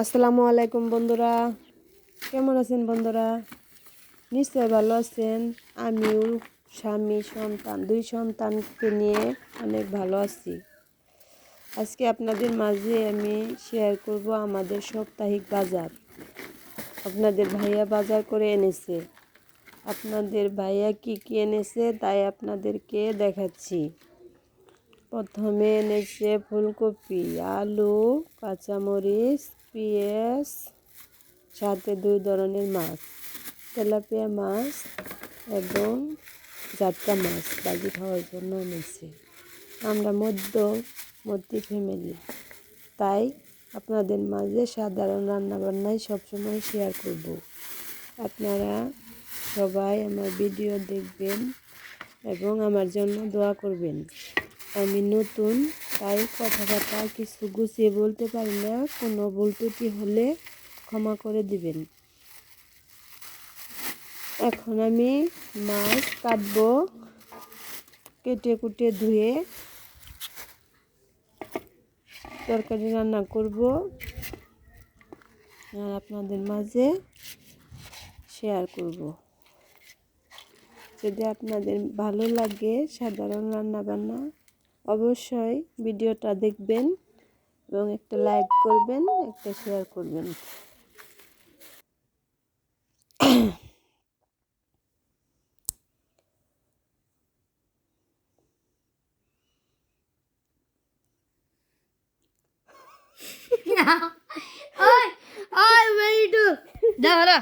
আসসালামু আলাইকুম বন্ধুরা। কেমন আছেন বন্ধুরা? নিশ্চয় ভালো আছেন। আমিও স্বামী, সন্তান, দুই সন্তানকে নিয়ে অনেক ভালো আছি। আজকে আপনাদের মাঝে আমি শেয়ার করব আমাদের সাপ্তাহিক বাজার। আপনাদের ভাইয়া বাজার করে এনেছে। আপনাদের ভাইয়া কি কি এনেছে তাই আপনাদেরকে দেখাচ্ছি। প্রথমে এনেছে ফুলকপি, আলু, কাঁচামরিচ, পেঁয়াজ, সাথে দুই ধরনের মাছ, তেলাপিয়া মাছ এবং জাটকা মাছ বাজি খাওয়ার জন্য এনেছে। আমরা মধ্য মধ্যে ফ্যামিলি তাই আপনাদের মাঝে সাধারণ রান্নাবান্নাই সবসময় শেয়ার করব। আপনারা সবাই আমার ভিডিও দেখবেন এবং আমার জন্য দোয়া করবেন। আমি নতুন, তাই কথাবার্তা কিছু গুছিয়ে বলতে পারি না। কোনো ভুল ত্রুটি হলে ক্ষমা করে দিবেন। এখন আমি মাছ কাটবো। কেটে কুটে ধুয়ে তরকারি রান্না করব। আর আপনাদের মাঝে শেয়ার করব। যদি আপনাদের ভালো লাগে সাধারণ রান্না বান্না অবশ্যই ভিডিওটা দেখবেন এবং একটা লাইক করবেন একটা শেয়ার করবেন oi, ready to. দাঁড়া